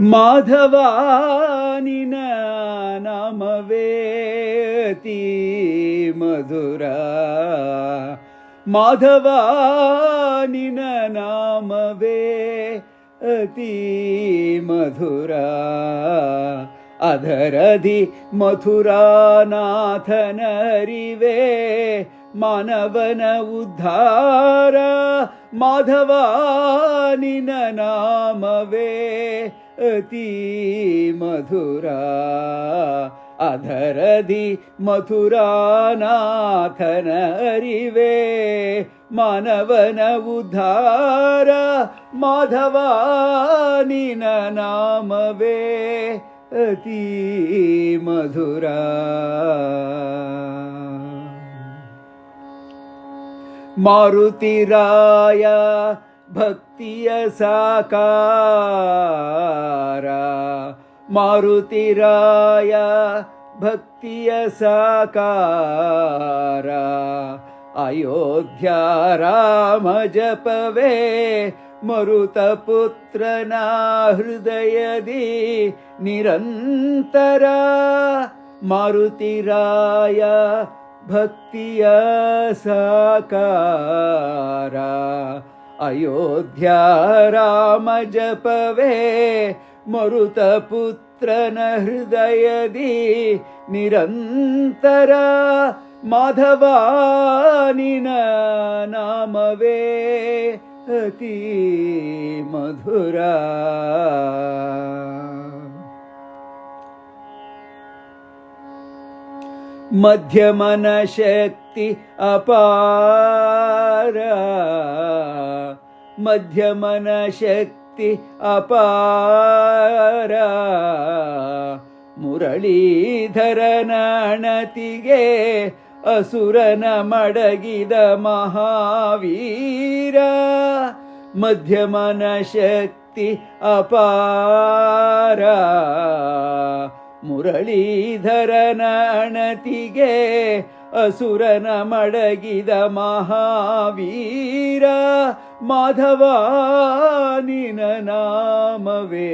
माधवानि न मधुरा। माधवानि नामवे अति मधुरा। अधरधि मथुरानाथनरिवे मानवन उद्धार। माधवानि नामवे ಅತಿ ಮಧುರ ಅಧರದಿ ಮಥುರಾನಾಥನ ಅರಿವೆ ಮಾನವನ ಉದ್ಧಾರ ಮಾಧವಾನಿನ ನಾಮವೇ ಅತಿ ಮಧುರ. ಮಾರುತಿರಾಯ ಭಕ್ತಿಯ ಸಾಕಾರ मारुतिराय भक्तियसाकार अयोध्या रामजपवे मरुतपुत्रना हृदयदि निरन्तरा मारुतिराय भक्तिय साकार। अयोध्या रामजपवे जपवे मरुतपुत्रन हृदयदि निरन्तरा माधवानिन नामवे अति मधुरा। मध्यमनशक्ति अपारा। मध्यमनशक्ति ಶಕ್ತಿ ಅಪಾರ. ಮುರಳೀಧರ ನಾಣತಿಗೆ ಅಸುರನ ಮಡಗಿದ ಮಹಾವೀರ. ಮಧ್ಯಮನ ಶಕ್ತಿ ಅಪಾರ. ಮುರಳೀಧರನ ಅಣತಿಗೆ ಅಸುರನ ಮಡಗಿದ ಮಹಾವೀರ ಮಾಧವಾನಿನ ನಾಮವೇ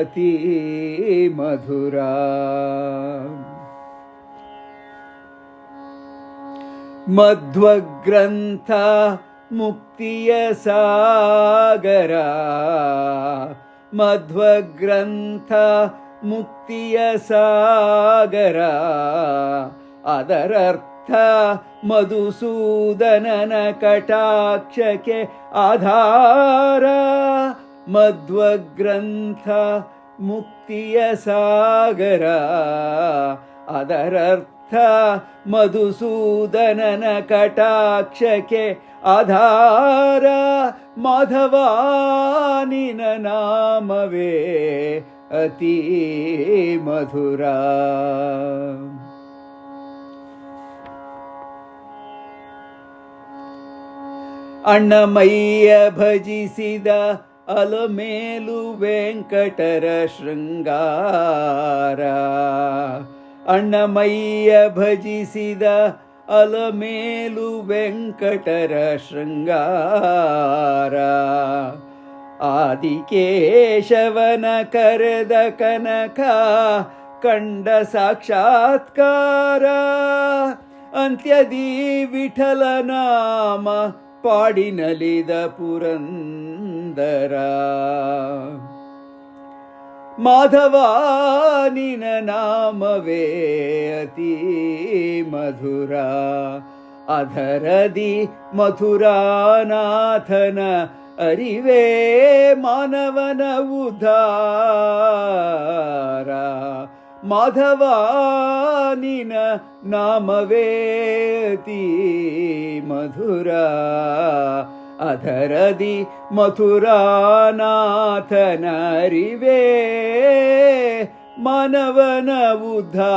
ಅತಿ ಮಧುರ. ಮಧ್ವಗ್ರಂಥ ಮುಕ್ತಿಯ ಸಾಗರ ಮಧ್ವಗ್ರಂಥ ಮುಕ್ತಿಯ ಸಾಗರ ಅದರರ್ಥ ಮಧುಸೂದನನ ಕಟಾಕ್ಷಕ್ಕೆ ಆಧಾರ ಮಧ್ವಗ್ರಂಥ ಮುಕ್ತಿಯ ಸಾಗರ. ಅದರರ್ಥ ಮಧುಸೂದನನ ಕಟಾಕ್ಷಕ್ಕೆ ಆಧಾರ ಮಾಧವಾನಿನ ನಾಮವೇ ಅತಿ ಮಧುರ. ಅಣ್ಣಮಯ್ಯ ಭಜಿಸಿದ ಅಲಮೇಲು ವೆಂಕಟರ ಶೃಂಗಾರ. ಅಣ್ಣಮಯ್ಯ ಭಜಿಸಿದ ಅಲಮೇಲು ವೆಂಕಟರ ಶೃಂಗಾರ. ಆದಿಕೇಶವನ ಕರೆದ ಕನಕ ಕಂಡ ಸಾಕ್ಷಾತ್ಕಾರ. ಅಂತ್ಯದಿ ವಿಠಲ ನಾಮ ಪಾಡಿನಲಿದ ಪುರಂದರ. ಮಾಧವಾನಿನ ನಾಮವೇ ಅತಿ ಮಧುರ. ಅಧರದಿ ಮಧುರಾನಾಥನ ಅರಿವೇ ಮಾನವನ ಉದ್ಧಾರ ಮಾಧವಾನಿನ ನಾಮವೇ ಅತಿ मधुरा अधरदि मथुरानाथनरिवे मनवन उद्धारा।